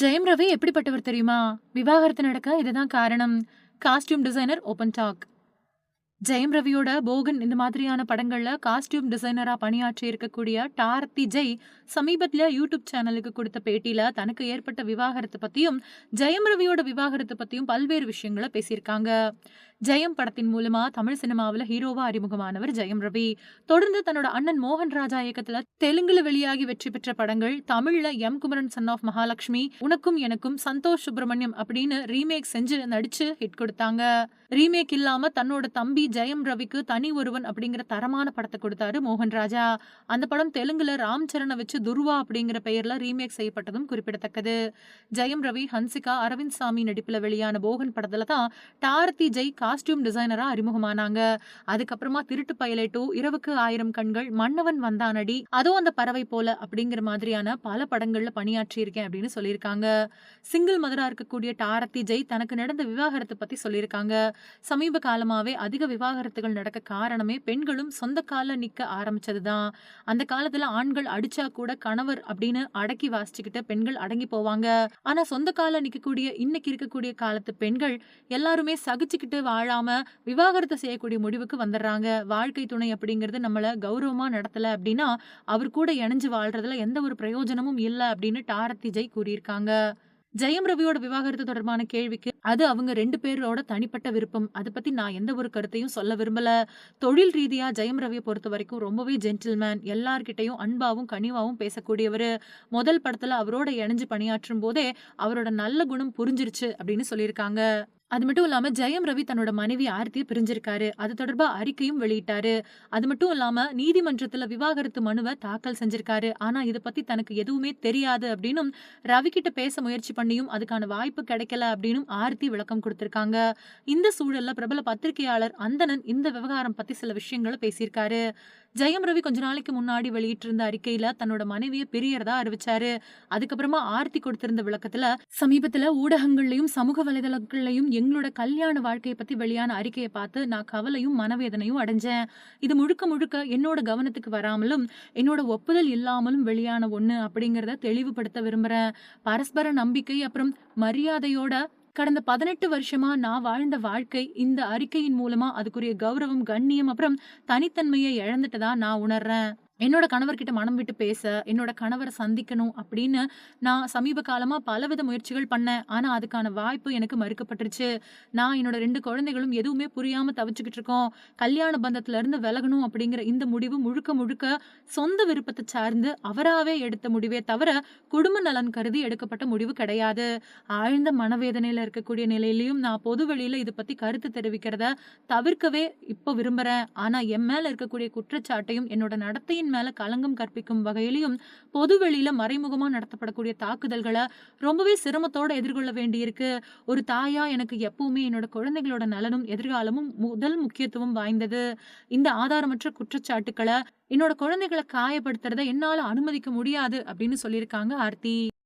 ஜெயம் ரவி எப்படிப்பட்டவர் தெரியுமா? விவாகரத்து நடக்க இதுதான் காரணம். Costume designer open talk. Jayam ரவியோட Bogan இந்த மாதிரியான படங்களில் காஸ்டியூம் டிசைனராக பணியாற்றி இருக்கக்கூடிய டாரத்தி ஜெய் சமீபத்தில் யூடியூப் சேனலுக்கு கொடுத்த பேட்டியில் தனக்கு ஏற்பட்ட விவாகரத்தை பற்றியும் ஜெயம் ரவியோட விவாகரத்தை பற்றியும் பல்வேறு விஷயங்களை பேசியிருக்காங்க. ஜெயம் படத்தின் மூலமா தமிழ் சினிமாவில் ஹீரோவா அறிமுகமானவர் ஜெயம் ரவி. தொடர்ந்து தன்னோட அண்ணன் மோகன் ராஜா இயக்கத்துல தெலுங்குல வெளியாகி வெற்றி பெற்ற படங்கள் தமிழ்ல M Kumaran son of Mahalakshmi, உனக்கும் எனக்கும், சந்தோஷ் சுப்பிரமணியம் அப்படின்னு ரீமேக் செஞ்சு நடிச்சு ஹிட் கொடுத்தாங்க. ரீமேக் இல்லாம தன்னோட தம்பி ஜெயம் ரவிக்கு தனி ஒருவன் அப்படிங்கிற தரமான படத்தை கொடுத்தாரு மோகன் ராஜா. அந்த படம் தெலுங்குல ராம் சரண வச்சு துர்வா அப்படிங்கிற பெயர்ல ரீமேக் செய்யப்பட்டதும் குறிப்பிடத்தக்கது. ஜெயம் ரவி, ஹன்சிகா, அரவிந்த் சாமி நடிப்புல வெளியான போகன் படத்துல தான் டாரத்தி ஜெய் கா காஸ்டியூம் டிசைனரா அறிமுகமானாங்க. அதுக்கப்புறமா திருட்டு பயலே 2, இரவுக்கு ஆயிரம் கண்கள், மன்னவன் வந்தானடி, அதோ அந்த பறவை போல அப்படிங்கிற மாதிரியான பல படங்கள்ல பணியாற்றியிருக்கேன் அப்படின்னு சொல்லியிருக்காங்க. சிங்கிள் மதரா இருக்கக்கூடிய டாரத்தி ஜெய் தனக்கு நடந்த விவாகரத்தை பத்தி சொல்லியிருக்காங்க. சமீப காலமாவே அதிக விவாகரத்துகள் நடக்க காரணமே பெண்களும் சொந்த கால நிக்க ஆரம்பிச்சதுதான் அந்த காலத்துல ஆண்கள் அடிச்சா கூட கணவர் அப்படின்னு அடக்கி வாசிச்சுக்கிட்டு பெண்கள் அடங்கி போவாங்க. ஆனா சொந்த கால நிக்கக்கூடிய இன்னைக்கு இருக்கக்கூடிய காலத்து பெண்கள் எல்லாருமே சகிச்சுக்கிட்டு வாழாம விவாகரத்து செய்யக்கூடிய முடிவுக்கு வந்துடுறாங்க. வாழ்க்கை துணை அப்படிங்கிறது நம்மளை கௌரவமா நடத்தல அப்படின்னா அவர் கூட இணைஞ்சு வாழ்றதுல எந்த ஒரு பிரயோஜனமும் இல்லை அப்படின்னு டாரத்தி ஜெய் கூறியிருக்காங்க. ஜெயம் ரவியோட விவாகரத்து தொடர்பான கேள்விக்கு அது அவங்க ரெண்டு பேரோட தனிப்பட்ட விருப்பம். அதை பத்தி நான் எந்த ஒரு கருத்தையும் சொல்ல விரும்பல. தொழில் ரீதியா ஜெயம் ரவியை பொறுத்த வரைக்கும் ரொம்பவே ஜென்டில்மேன். எல்லார்கிட்டையும் அன்பாவும், கனிவாவும் பேசக்கூடியவர் முதல் படத்துல அவரோட இணைஞ்சு பணியாற்றும் போதே அவரோட நல்ல குணம் புரிஞ்சிருச்சு அப்படின்னு சொல்லியிருக்காங்க. அது மட்டும் இல்லாம ஜெயம் ரவி தன்னோட மனைவி ஆர்த்தி பிரிஞ்சிருக்காரு. அது தொடர்பா அறிக்கையும் வெளியிட்டாரு. அது மட்டும் இல்லாம நீதிமன்றத்துல விவாகரத்து மனுவை தாக்கல் செஞ்சிருக்காரு. ஆனா இதை பத்தி தனக்கு எதுவுமே தெரியாது அப்படின்னும், ரவி கிட்ட பேச முயற்சி பண்ணியும் அதுக்கான வாய்ப்பு கிடைக்கல அப்படின்னும் ஆர்த்தி விளக்கம் கொடுத்திருக்காங்க. இந்த சூழல்ல பிரபல பத்திரிகையாளர் அந்தணன் இந்த விவகாரம் பத்தி சில விஷயங்களை பேசியிருக்காரு. ஜெயம் ரவி கொஞ்ச நாளைக்கு முன்னாடி வெளியிட்டிருந்த அறிக்கையில தன்னோட மனைவியை பிரியறதா அறிவிச்சாரு. அதுக்கப்புறமா ஆர்த்தி கொடுத்திருந்த விளக்கத்துல சமீபத்துல ஊடகங்கள்லயும், சமூக வலைதளங்கள்லயும் எங்களோட கல்யாண வாழ்க்கையை பத்தி வெளியான அறிக்கையை பார்த்து நான் கவலையும், மனவேதனையும் அடைஞ்சேன். இது முழுக்க முழுக்க என்னோட கவனத்துக்கு வராமலும், என்னோட ஒப்புதல் இல்லாமலும் வெளியான ஒண்ணு அப்படிங்கிறத தெளிவுபடுத்த விரும்புறேன். பரஸ்பர நம்பிக்கை அப்புறம் மரியாதையோட கடந்த 18 வருஷமா நான் வாழ்ந்த வாழ்க்கை இந்த அறிக்கையின் மூலமா அதுக்குரிய கௌரவம், கண்ணியம் அப்புறம் தனித்தன்மையை இழந்துட்டதா நான் உணர்றேன். என்னோட கணவர்கிட்ட மனம் விட்டு பேச, என்னோட கணவரை சந்திக்கணும் அப்படின்னு நான் சமீப காலமா பலவித முயற்சிகள் பண்ணேன். ஆனா அதுக்கான வாய்ப்பு எனக்கு மறுக்கப்பட்டுருச்சு. நான் என்னோட ரெண்டு குழந்தைகளும் எதுவுமே புரியாம தவிச்சுக்கிட்டு இருக்கோம். கல்யாண பந்தத்துல இருந்து விலகணும் அப்படிங்கிற இந்த முடிவு முழுக்க முழுக்க சொந்த விருப்பத்தை சார்ந்து அவராகவே எடுத்த முடிவே தவிர, குடும்ப நலன் கருதி எடுக்கப்பட்ட முடிவு கிடையாது. ஆழ்ந்த மனவேதனையில இருக்கக்கூடிய நிலையிலையும் நான் பொது வெளியில இதை பத்தி கருத்து தெரிவிக்கிறத தவிர்க்கவே இப்போ விரும்புறேன். ஆனா என் மேல இருக்கக்கூடிய குற்றச்சாட்டையும், என்னோட நடத்தையின் மேல களங்கம் கற்பிக்கும் வகையிலையும் பொது வெளியில மறைமுகமா நடத்தப்படக்கூடிய தாக்குதல்களை ரொம்பவே சிரமத்தோட எதிர்கொள்ள வேண்டியிருக்கு. ஒரு தாயா எனக்கு எப்பவுமே என்னோட குழந்தைகளோட நலனும், எதிர்காலமும் முதல் முக்கியத்துவம் வாய்ந்தது. இந்த ஆதாரமற்ற குற்றச்சாட்டுக்களை என்னோட குழந்தைகளை காயப்படுத்துறத என்னால அனுமதிக்க முடியாது அப்படின்னு சொல்லியிருக்காங்க ஆர்த்தி.